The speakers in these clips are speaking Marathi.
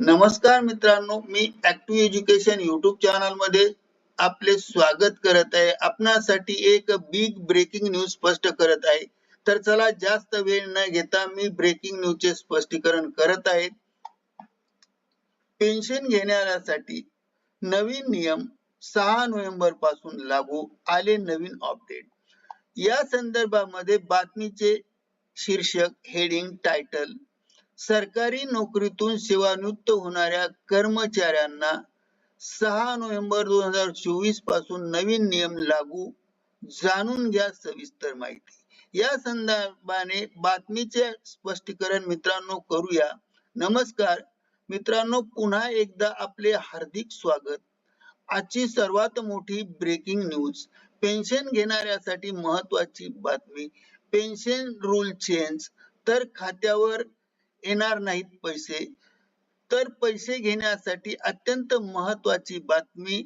नमस्कार मित्रांनो मी ऍक्टिव्ह एज्युकेशन युट्यूब चॅनलमध्ये आपले स्वागत करत आहे. आपणासाठी एक बिग ब्रेकिंग न्यूज स्पष्ट करत आहे. तर चला जास्त वेळ न घेता मी ब्रेकिंग न्यूजचे स्पष्टीकरण करत आहे. पेन्शन घेणाऱ्यासाठी नवीन नियम सहा नोव्हेंबरपासून लागू आले नवीन अपडेट या संदर्भामध्ये बातमीचे शीर्षक हेडिंग टायटल सरकारी नोकरीतून सेवानिवृत्त होणाऱ्या कर्मचाऱ्यांना सहा नोव्हेंबर दोन हजार चोवीसपासून नवीन नियम लागू जाणून घ्या सविस्तर माहिती. या संदर्भाने बातमीचे स्पष्टीकरण मित्रांनो करूया. नमस्कार. मित्रांनो पुन्हा एकदा आपले हार्दिक स्वागत. आजची सर्वात मोठी ब्रेकिंग न्यूज पेन्शन घेणाऱ्यासाठी महत्वाची बातमी. पेन्शन रूल चेंज तर खात्यावर येणार नाहीत पैसे. तर पैसे घेण्यासाठी अत्यंत महत्वाची बातमी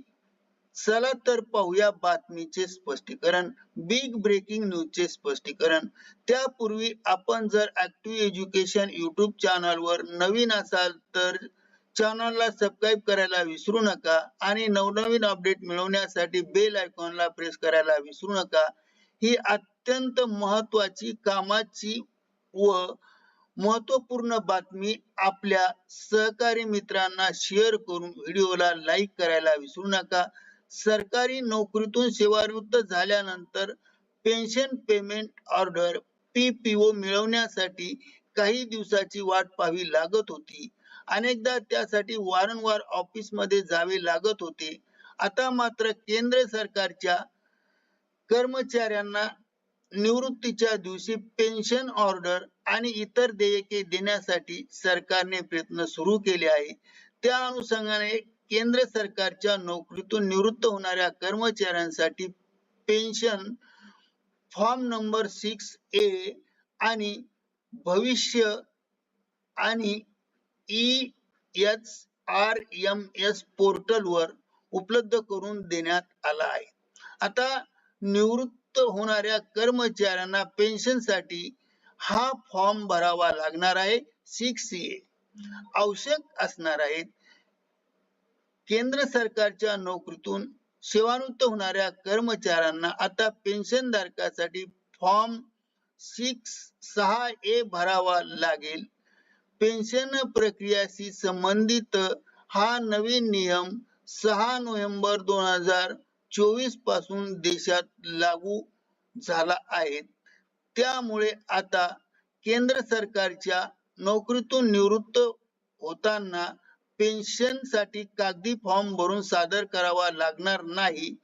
चला तर पाहूया बातमीचे स्पष्टीकरण बिग ब्रेकिंग न्यूजचे स्पष्टीकरण. त्यापूर्वी आपण जर ऍक्टिव्ह एज्युकेशन युट्यूब चॅनलवर नवीन असाल तर चॅनलला सबस्क्राईब करायला विसरू नका आणि नवनवीन अपडेट मिळवण्यासाठी बेल आयकॉनला प्रेस करायला विसरू नका. ही अत्यंत महत्वाची कामाची व महत्त्वपूर्ण बातमी आपल्या सहकारी मित्रांना शेअर करून व्हिडिओला लाईक करायला विसरू नका. सरकारी नोकरीतून सेवानिवृत्त झाल्यानंतर पेन्शन पेमेंट ऑर्डर पीपीओ मिळवण्यासाठी काही दिवसाची वाट पाहावी लागत होती. अनेकदा त्यासाठी वारंवार ऑफिसमध्ये जावे लागत होते. आता मात्र केंद्र सरकारच्या कर्मचाऱ्यांना निवृत्तीच्या दिवशी पेन्शन ऑर्डर आणि इतर देयके देण्यासाठी सरकारने प्रयत्न सुरू केले आहे त्या अनुषंगाने केंद्र सरकारच्या नोकरीतून निवृत्त होणाऱ्या कर्मचाऱ्यांसाठी pension form number six A आणि भविष्य आणि E H R M S portal वर उपलब्ध करून देण्यात आला आहे. आता निवृत्त होणाऱ्या कर्मचाऱ्यांना पेन्शनसाठी हा फॉर्म भरावा लागणार आहे सिक्स ए आवश्यक असणार आहेत केंद्र सरकारच्या नोकरीतून सेवानिवृत्त होणाऱ्या कर्मचाऱ्यांना आता पेन्शन धारकासाठी फॉर्म सिक्स सहा ए भरावा लागेल. पेन्शन प्रक्रियाशी संबंधित हा नवीन नियम सहा नोव्हेंबर दोन हजार चोवीसपासून देशात लागू झाला आहे. त्यामुळे आता केंद्र सरकारच्या नोकरीतून निवृत्त होताना पेन्शनसाठी कागदी फॉर्म भरून सादर करावा लागणार नाही.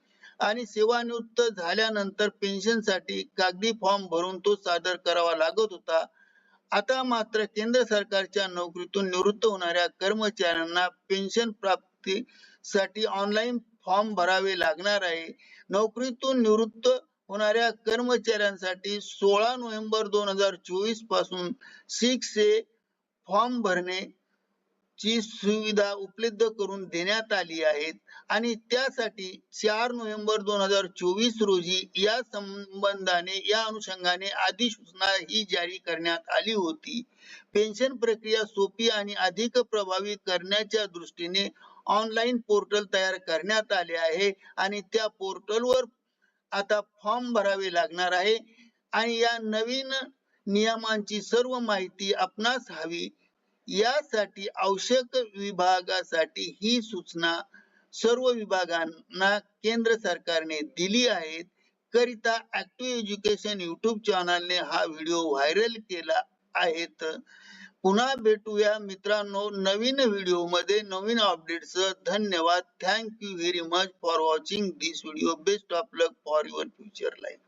आणि सेवानिवृत्त झाल्यानंतर पेन्शनसाठी कागदी फॉर्म भरून तो सादर करावा लागत होता. आता मात्र केंद्र सरकारच्या नोकरीतून निवृत्त होणाऱ्या कर्मचाऱ्यांना पेन्शन प्राप्ती साठी ऑनलाईन फॉर्म भरावे लागणार आहे. नोकरीतून निवृत्त होणाऱ्या कर्मचाऱ्यांसाठी सोळा नोव्हेंबर दोन हजार चोवीसपासून सिक्स ए फॉर्म भरणे ची सुविधा उपलब्ध करून देण्यात आली आहे आणि त्यासाठी चार नोव्हेंबर दोन हजार चोवीस रोजी या संबंधाने या अनुषंगाने अधिसूचना ही जारी करण्यात आली होती. पेन्शन प्रक्रिया सोपी आणि अधिक प्रभावी करण्याच्या दृष्टीने ऑनलाईन पोर्टल तयार करण्यात आले आहे आणि त्या पोर्टलवर आता फॉर्म भरावे लागणार आहे. आणि या नवीन नियमांची सर्व माहिती आपणास हवी. यासाठी आवश्यक विभागासाठी ही सूचना सर्व विभागांना केंद्र सरकारने दिली आहेत करिता ऍक्टिव्ह एज्युकेशन युट्यूब चॅनलने हा व्हिडिओ व्हायरल केला आहेत पुन्हा भेटूया मित्रांनो नवीन व्हिडिओमध्ये नवीन अपडेट्स धन्यवाद. Thank you very much for watching this video best of luck for your future life